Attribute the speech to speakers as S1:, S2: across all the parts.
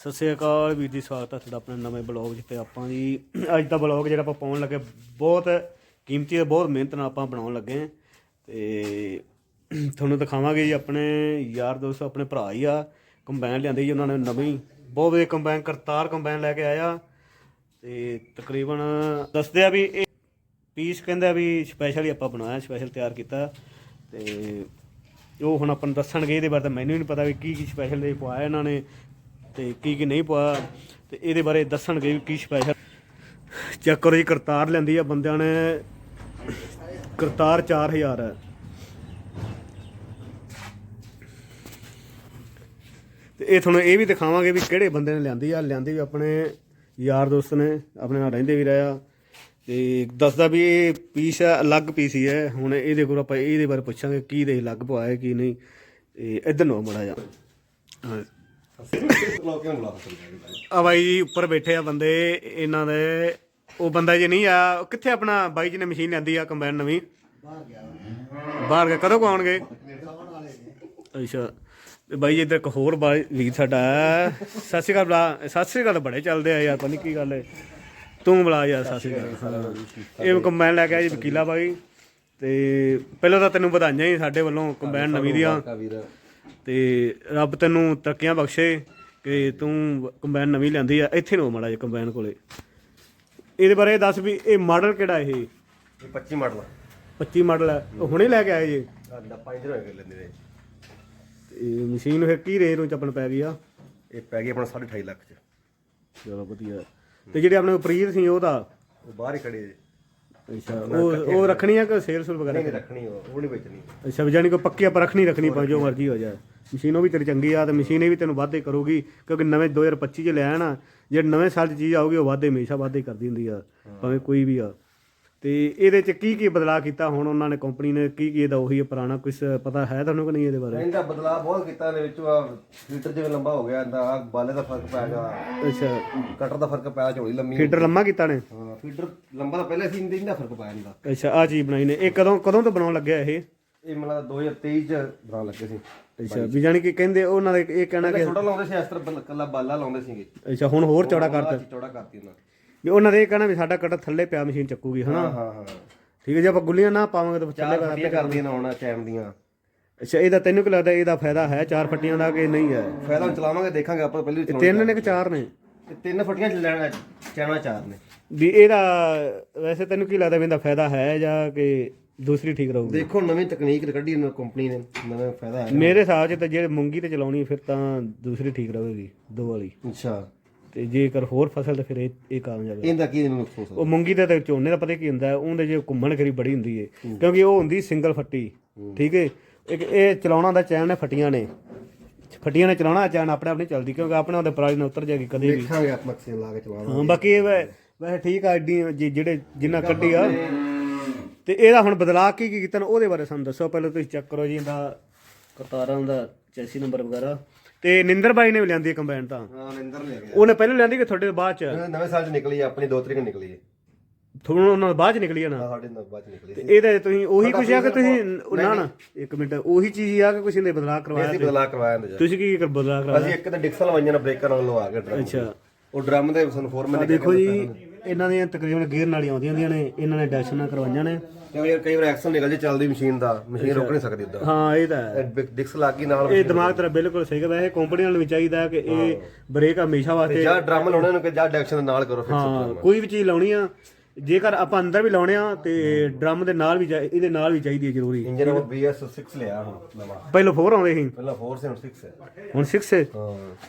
S1: ਸਤਿ ਸ਼੍ਰੀ ਅਕਾਲ ਵੀਰ ਜੀ, ਸਵਾਗਤ ਹੈ ਤੁਹਾਡਾ ਆਪਣੇ ਨਵੇਂ ਬਲੌਗ 'ਚ ਤੇ ਆਪਾਂ ਜੀ ਅੱਜ ਦਾ ਬਲੌਗ ਜਿਹੜਾ ਆਪਾਂ ਪਾਉਣ ਲੱਗੇ ਬਹੁਤ ਕੀਮਤੀ ਹੈ ਬਹੁਤ ਮਿਹਨਤ ਨਾਲ ਆਪਾਂ ਬਣਾਉਣ ਲੱਗੇ ਹਾਂ ਤੇ ਤੁਹਾਨੂੰ ਦਿਖਾਵਾਂਗੇ ਜੀ ਆਪਣੇ ਯਾਰ ਦੋਸਤ, ਆਪਣੇ ਭਰਾ ਹੀ ਆ ਕੰਬਾਈਨ ਲਿਆਂਦੇ ਜੀ ਉਹਨਾਂ ਨੇ ਨਵੀਂ। ਬਹੁਤ ਵਧੀਆ ਕੰਬਾਈਨ ਕਰਤਾਰ ਕੰਬਾਈਨ ਲੈ ਕੇ ਆਇਆ। ਤੇ ਤਕਰੀਬਨ ਦੱਸਦੇ ਆ ਵੀ ਇਹ ਪੀਸ ਕਹਿੰਦੇ ਆ ਵੀ ਸਪੈਸ਼ਲ ਹੀ ਆਪਾਂ ਬਣਾਇਆ ਸਪੈਸ਼ਲ ਤਿਆਰ ਕੀਤਾ। ਤੇ ਉਹ ਹੁਣ ਆਪਾਂ ਨੂੰ ਦੱਸਣਗੇ, ਇਹਦੇ ਬਾਰੇ ਤਾਂ ਮੈਨੂੰ ਵੀ ਨਹੀਂ ਪਤਾ ਵੀ ਕੀ ਕੀ ਸਪੈਸ਼ਲ ਦੇ ਪਵਾਇਆ ਇਹਨਾਂ ਨੇ। ਤੇ ਕੀ ਕੀ ਨਹੀਂ ਪਵਾਇਆ ਤੇ ਇਹਦੇ ਬਾਰੇ ਦੱਸਣਗੇ ਵੀ ਕੀ ਸਪੈਸ਼ਲ ਚੈੱਕ ਕਰੋ ਜੀ, ਕਰਤਾਰ ਲੈਂਦੀ ਆ, ਬੰਦਿਆਂ ਨੇ ਕਰਤਾਰ 4000 ਹੈ ਤੇ ਇਹ ਤੁਹਾਨੂੰ ਇਹ ਵੀ ਦਿਖਾਵਾਂਗੇ ਵੀ ਕਿਹੜੇ ਬੰਦੇ ਨੇ ਲਿਆਂਦੀ ਆ। ਲਿਆਂਦੀ ਵੀ ਆਪਣੇ ਯਾਰ ਦੋਸਤ ਨੇ, ਆਪਣੇ ਨਾਲ ਰਹਿੰਦੇ ਵੀ ਰਹੇ ਆ। ਤੇ ਦੱਸਦਾ ਵੀ ਇਹ ਪੀਸ ਹੈ ਅਲੱਗ ਪੀਸ ਹੀ ਹੈ। ਹੁਣ ਇਹਦੇ ਕੋਲ ਆਪਾਂ ਇਹਦੇ ਬਾਰੇ ਪੁੱਛਾਂਗੇ, ਕੀ ਦੇ ਅਲੱਗ ਪਵਾਇਆ ਕੀ ਨਹੀਂ। ਤੇ ਇਧਰ ਨੂੰ ਮੜਾ ਜਾ ਆ ਬਾਈ ਜੀ ਉੱਪਰ ਬੈਠੇ ਆ ਬੰਦੇ ਇਹਨਾਂ ਦੇ ਉਹ ਬੰਦਾ ਜੇ ਨਹੀਂ ਆ ਕਿੱਥੇ ਆਪਣਾ ਬਾਈ ਜੀ ਨੇ ਮਸ਼ੀਨ ਲੈਂਦੀ ਆ ਕੰਬਾਈਨ ਨਵੀਂ? ਬਾਹਰ ਗਿਆ ਕਦੋਂ ਕੁ ਆਉਣਗੇ? ਅੱਛਾ ਤੇ ਬਾਈ ਜੀ ਇੱਧਰ ਇੱਕ ਹੋਰ ਬਾਈ ਵੀਰ ਸਾਡਾ। ਸਤਿ ਸ਼੍ਰੀ ਅਕਾਲ ਬਲਾ ਸਤਿ ਸ਼੍ਰੀ ਅਕਾਲ ਬੜੇ ਚੱਲਦੇ ਆ ਯਾਰ ਪਤਾ ਨਹੀਂ ਕੀ ਗੱਲ ਹੈ। ਤੂੰ ਬੁਲਾ ਯਾਰ ਸਤਿ ਸ਼੍ਰੀ ਅਕਾਲ। ਇਹ ਕੰਬਾਈਨ ਲੈ ਕੇ ਆਇਆ ਜੀ ਵਕੀਲਾ ਬਾਈ। ਤੇ ਪਹਿਲਾਂ ਤਾਂ ਤੈਨੂੰ ਵਧਾਈਆਂ ਹੀ ਸਾਡੇ ਵੱਲੋਂ ਕੰਬਾਈਨ ਨਵੀਂ ਦੀਆਂ। ਤੇ ਰੱਬ ਤੈਨੂੰ ਤਰੱਕੀਆਂ ਬਖਸ਼ੇ ਕਿ ਤੂੰ ਕੰਬਾਈਨ ਨਵੀਂ ਲਿਆਂਦੀ ਆ ਇੱਥੇ ਨੂੰ ਮਾੜਾ ਜਿਹਾ ਕੰਬਾਈਨ ਕੋਲੇ। ਇਹਦੇ ਬਾਰੇ ਦੱਸ ਵੀ ਇਹ ਮਾਡਲ ਕਿਹੜਾ ਇਹ?
S2: ਇਹ 25 ਮਾਡਲ
S1: 25 ਮਾਡਲ ਹੈ ਉਹ ਹੁਣੇ ਲੈ ਕੇ ਆਏ ਜੀ?
S2: ਆ ਡੱਪਾ ਇੰਜਨ ਹੋਏ ਲੈਂਦੇ ਨੇ।
S1: ਤੇ ਮਸ਼ੀਨ ਫਿਰ ਕੀ ਰੇਂਜ ਨੂੰ ਚੱਪਣ ਪੈ ਗਈ ਆ?
S2: ਇਹ ਪੈ ਗਈ ਆਪਣਾ 2.5 ਲੱਖ ਚ।
S1: ਚਲੋ ਵਧੀਆ। ਤੇ ਜਿਹੜੇ ਆਪਣੇ ਪ੍ਰੀਤ ਸੀ ਉਹਦਾ
S2: ਉਹ ਬਾਹਰ ਹੀ ਖੜੇ ਜੇ।
S1: ਅੱਛਾ ਉਹ ਉਹ ਰੱਖਣੀ ਆ ਕਿ ਸੇਲ ਸੁਲ ਵਗੈਰਾ
S2: ਨਹੀਂ ਰੱਖਣੀ ਉਹ ਉਹ ਨਹੀਂ ਵੇਚਣੀ।
S1: ਅੱਛਾ ਵੀ ਜਾਨੀ ਕੋਈ ਪੱਕੀ ਆਪਾਂ ਰੱਖਣੀ ਰੱਖਣੀ ਪਾ ਜੋ ਮਰਜ਼ੀ ਹੋ ਜਾਏ। ਮਸ਼ੀਨ ਉਹ ਵੀ ਤੇਰੀ ਚੰਗੀ ਆ ਤੇ ਮਸ਼ੀਨ ਇਹ ਵੀ ਤੈਨੂੰ ਵਾਧੇ ਕਰੂਗੀ ਕਿਉਂਕਿ ਨਵੇਂ 2025 ਚ ਲਿਆ ਨਾ ਜੇ ਨਵੇਂ ਸਾਲ 'ਚ ਚੀਜ਼ ਆਊਗੀ ਉਹ ਵਾਧੇ ਹਮੇਸ਼ਾ ਵਾਧੇ ਕਰਦੀ ਹੁੰਦੀ ਆ ਭਾਵੇਂ ਕੋਈ ਵੀ ਆ। ਤੇ ਇਹਦੇ ਚ ਕੀ ਕੀ ਬਦਲਾਅ ਕੀਤਾ ਹੁਣ ਉਹਨਾਂ ਨੇ ਕੰਪਨੀ ਨੇ ਕੀ ਕੀ ਇਹਦਾ ਉਹੀ ਪੁਰਾਣਾ ਕੁਝ ਪਤਾ ਹੈ ਤੁਹਾਨੂੰ ਕਿ ਨਹੀਂ ਇਹਦੇ ਬਾਰੇ?
S2: ਇਹਦਾ ਬਦਲਾਅ ਬਹੁਤ ਕੀਤਾ ਇਹਦੇ ਵਿੱਚ ਆ ਫੀਟਰ ਜਿਵੇਂ ਲੰਬਾ ਹੋ ਗਿਆ ਇਹਦਾ ਬਾਲੇ ਦਾ ਫ਼ਰਕ ਪੈ ਗਿਆ।
S1: ਅੱਛਾ।
S2: ਕਟਰ ਦਾ ਫ਼ਰਕ ਪਿਆ ਝੋਲੀ ਲੰਮੀ
S1: ਫੀਡਰ ਲੰਮਾ ਕੀਤਾ ਨੇ?
S2: ਹਾਂ ਫੀਟਰ ਲੰਬਾ ਤਾਂ ਪਹਿਲੇ ਸੀ ਇਹਦਾ ਫ਼ਰਕ ਪਾਇਆ ਇਹਦਾ।
S1: ਅੱਛਾ ਆ ਚੀਜ਼ ਬਣਾਈ ਨੇ। ਇਹ ਕਦੋਂ ਕਦੋਂ ਤੋਂ ਬਣਾਉਣ ਲੱਗਿਆ ਇਹ?
S2: ਇਹ ਮਤਲਬ 2023 ਚ ਬਣਾਉਣ ਲੱਗੇ ਸੀ।
S1: ਅੱਛਾ ਵੀ ਜਾਨੀ ਕਿ ਕਹਿੰਦੇ ਉਹਨਾਂ ਦੇ ਇਹ ਕਹਿਣਾ ਕਿ
S2: ਛੋਟਾ ਲਾਉਂਦੇ ਸੀ ਇਸ ਤਰ੍ਹਾਂ ਕੱਲਾ ਬਾਲਾ ਲਾਉਂਦੇ ਸੀਗੇ।
S1: ਅੱਛਾ ਹੁਣ ਹੋਰ ਚੌੜਾ ਕਰਤਾ।
S2: ਚੌੜਾ ਕਰਤੀ ਉਹਨਾਂ
S1: ਵੀ ਉਹਨਾਂ ਦੇ ਇਹ ਕਹਿਣਾ ਵੀ ਸਾਡਾ ਕਟਰ ਥੱਲੇ ਪਿਆ ਮਸ਼ੀਨ ਚੱਕੂਗੀ ਹਨਾ?
S2: ਹਾਂ ਹਾਂ
S1: ਠੀਕ ਹੈ ਜੇ ਆਪਾਂ ਗੁੱਲੀਆਂ ਨਾ ਪਾਵਾਂਗੇ ਤਾਂ ਥੱਲੇ
S2: ਚਾਰ ਫੱਟੀਆਂ ਕਰਦੀਆਂ ਨਾ ਆਉਣਾ ਚੈਮ ਦੀਆਂ।
S1: ਅੱਛਾ ਇਹਦਾ ਤੈਨੂੰ ਕੀ ਲੱਗਦਾ ਇਹਦਾ ਫਾਇਦਾ ਹੈ ਚਾਰ ਫੱਟੀਆਂ ਦਾ ਕਿ ਨਹੀਂ ਹੈ?
S2: ਫਾਇਦਾ ਹੁਣ ਚਲਾਵਾਂਗੇ ਦੇਖਾਂਗੇ ਆਪਾਂ ਪਹਿਲੀ ਚਲਾਉਣੀ
S1: ਤਿੰਨ ਨੇ ਕਿ ਚਾਰ ਨੇ?
S2: ਤਿੰਨ ਫੱਟੀਆਂ ਲੈਣਾ ਚੈਨਾ ਚਾਰ ਨੇ।
S1: ਵੀ ਇਹਦਾ ਵੈਸੇ ਤੈਨੂੰ ਕੀ ਲੱਗਦਾ ਵੀ ਇਹਦਾ ਫਾਇਦਾ ਹੈ ਜਾਂ ਕਿ ਦੂਸਰੀ ਠੀਕ ਰਹੂਗੀ।
S2: ਦੇਖੋ ਨਵੀਂ ਤਕਨੀਕ ਕੱਢੀ ਇਹਨਾਂ ਕੰਪਨੀ ਨੇ ਨਵਾਂ ਫਾਇਦਾ ਹੈ
S1: ਮੇਰੇ ਹਿਸਾਬ 'ਚ ਤਾਂ ਜੇ ਮੂੰਗੀ ਤੇ ਚਲਾਉਣੀ ਫਿਰ ਤਾਂ ਦੂਸਰੀ ਠੀਕ ਰਹੇਗੀ ਦੋ ਵਾਲੀ।
S2: ਅੱਛਾ।
S1: ਤੇ ਜੇਕਰ ਹੋਰ ਫਸਲ ਤਾਂ ਫਿਰ ਇਹ ਇਹ ਕਾਮਯਾਬ ਹੈ।
S2: ਇਹਦਾ ਕੀ ਮੈਨੂੰ ਅਫਸੋਸ
S1: ਉਹ ਮੂੰਗੀ ਦਾ ਤੇ ਝੋਨੇ ਦਾ ਪਤਾ ਕੀ ਹੁੰਦਾ ਹੈ, ਉਹਦੇ ਜੇ ਘੁੰਮਣ ਖਰੀ ਬੜੀ ਹੁੰਦੀ ਏ ਕਿਉਂਕਿ ਉਹ ਹੁੰਦੀ ਸਿੰਗਲ ਫੱਟੀ ਠੀਕ ਏ? ਇੱਕ ਇਹ ਚਲਾਉਣਾ ਦਾ ਚੈਨ ਨੇ ਫੱਟੀਆਂ ਨੇ। ਫੱਟੀਆਂ ਨੇ ਚਲਾਉਣਾ ਚੈਨ ਆਪਣੇ ਆਪ ਨਹੀਂ ਚੱਲਦੀ ਕਿਉਂਕਿ ਆਪਣੇ ਉਹਦੇ ਪਰਾਲੀ ਨਾਲ ਉਤਰ ਜਾਏਗੀ ਕਦੇ ਵੀ।
S2: ਦੇਖਾਂਗੇ ਆਪਾਂ ਮਕਸੇ ਲਾ ਕੇ ਚਲਾਵਾਂਗੇ
S1: ਹਾਂ ਬਾਕੀ ਇਹ ਵੈ- ਵੈਸੇ ਠੀਕ ਆ ਐਡੀ ਜੇ- ਜਿਹੜੇ ਜਿੰਨਾ ਕੱਢੀ ਆ। ਤੇ ਇਹਦਾ ਹੁਣ ਬਦਲਾਅ ਕੀ ਕੀ ਕੀਤਾ ਨਾ ਉਹਦੇ ਬਾਰੇ ਸਾਨੂੰ ਦੱਸੋ। ਪਹਿਲਾਂ ਤੁਸੀਂ ਚੈੱਕ ਕਰੋ ਜੀ ਇਹਦਾ ਕਰਤਾਰਾਂ ਦਾ ਚੈਸੀ ਨੰਬਰ ਵਗੈਰਾ। ਤੇ ਨਿੰਦਰ ਬਾਈ ਨੇ ਵੀ ਲਿਆਂਦੀ ਕੰਬਾਈਨ ਤਾਂ।
S2: ਹਾਂ ਨਿੰਦਰ ਲੈ ਗਿਆ
S1: ਉਹਨੇ ਪਹਿਲਾਂ ਲਿਆਂਦੀ ਕਿ ਤੁਹਾਡੇ ਬਾਅਦ ਚ?
S2: ਨਵੇਂ ਸਾਲ ਚ ਨਿਕਲੀ ਹੈ, ਆਪਣੀ 2 ਤਰੀਕ ਨੂੰ ਨਿਕਲੀ ਹੈ।
S1: ਤੁਹਾਨੂੰ ਉਹਨਾਂ ਦੇ ਬਾਅਦ ਚ ਨਿਕਲੀ ਆ ਨਾ?
S2: ਸਾਡੇ ਨਾਲ ਬਾਅਦ ਚ ਨਿਕਲੀ
S1: ਤੇ ਇਹਦੇ ਤੁਸੀਂ ਉਹੀ ਕੁਛ ਆ ਕਿ ਤੁਸੀਂ ਨਾ ਨਾ ਇੱਕ ਮਿੰਟ ਉਹੀ ਚੀਜ਼ ਹੀ ਆ ਕਿ ਕੁਛ ਇਹਦੇ ਬਦਲਾਅ ਕਰਵਾਇਆ
S2: ਅਸੀਂ ਬਦਲਾ ਕਰਵਾਇਆ ਚ
S1: ਤੁਸੀਂ ਕੀ ਕਰ ਬਦਲਾਅ ਕਰਵਾਇਆ?
S2: ਅਸੀਂ ਇੱਕ ਤਾਂ ਡਿਕਸਲ ਲਵਾਈਆਂ ਨਾ ਬ੍ਰੇਕਰ ਨਾਲ ਲਵਾ ਕੇ ਡਰਮ।
S1: ਅੱਛਾ।
S2: ਉਹ ਡਰਮ ਦੇ ਸਾਨੂੰ ਫੋਰਮੈਨ ਨੇ
S1: ਦੇਖੋ ਜੀ ਇਹਨਾਂ ਦੀਆਂ ਤਕਰੀਬਨ ਗੇਅਰ ਨਾਲ ਹੀ ਆਉਂਦੀਆਂ ਹੁੰਦੀਆਂ ਨੇ ਇਹਨਾਂ ਨੇ ਡੈਸ਼ ਨਾਲ ਕਰਵਾਈਆਂ ਨੇ।
S2: ਕਿਉਂ ਯਾਰ ਕਈ ਵਾਰ ਐਕਸਲ ਨਿਕਲ ਜੇ ਚੱਲਦੀ ਮਸ਼ੀਨ ਦਾ ਮਸ਼ੀਨ ਰੁਕ ਨਹੀਂ ਸਕਦੀ ਉਦਾਂ
S1: ਹਾਂ ਇਹ ਤਾਂ ਹੈ।
S2: ਡਿਕਸ ਲਾ ਕੇ ਨਾਲ
S1: ਇਹ ਦਿਮਾਗ ਤੇਰਾ ਬਿਲਕੁਲ ਸਹੀ ਹੈ ਵੈਸੇ ਕੰਪਨੀ ਨਾਲ ਵੀ ਚਾਹੀਦਾ ਕਿ ਇਹ ਬ੍ਰੇਕ ਹਮੇਸ਼ਾ ਵਾਸਤੇ
S2: ਜਾਂ ਡਰਮ ਲਾਉਣੇ ਨੂੰ ਕਿ ਜਾਂ ਡੈਕਸ਼ਨ ਦੇ ਨਾਲ ਕਰੋ ਫਿਕਸ
S1: ਹਾਂ ਕੋਈ ਵੀ ਚੀਜ਼ ਲਾਉਣੀ ਆ ਜੇਕਰ ਆਪਾਂ ਅੰਦਰ ਵੀ ਲਾਉਣੇ ਆ ਤੇ ਡਰਮ ਦੇ ਨਾਲ ਵੀ ਚਾਹੀ- ਇਹਦੇ ਨਾਲ ਵੀ ਚਾਹੀਦੀ ਹੈ ਜ਼ਰੂਰੀ।
S2: ਇੰਜਨ ਉਹ BS6 ਲਿਆ ਹੁਣ ਨਵਾਂ।
S1: ਪਹਿਲਾਂ 4 ਆਉਂਦੇ ਸੀ।
S2: ਪਹਿਲਾਂ 4 ਸੀ ਹੁਣ 6 ਹੈ।
S1: ਹੁਣ 6 ਹੈ?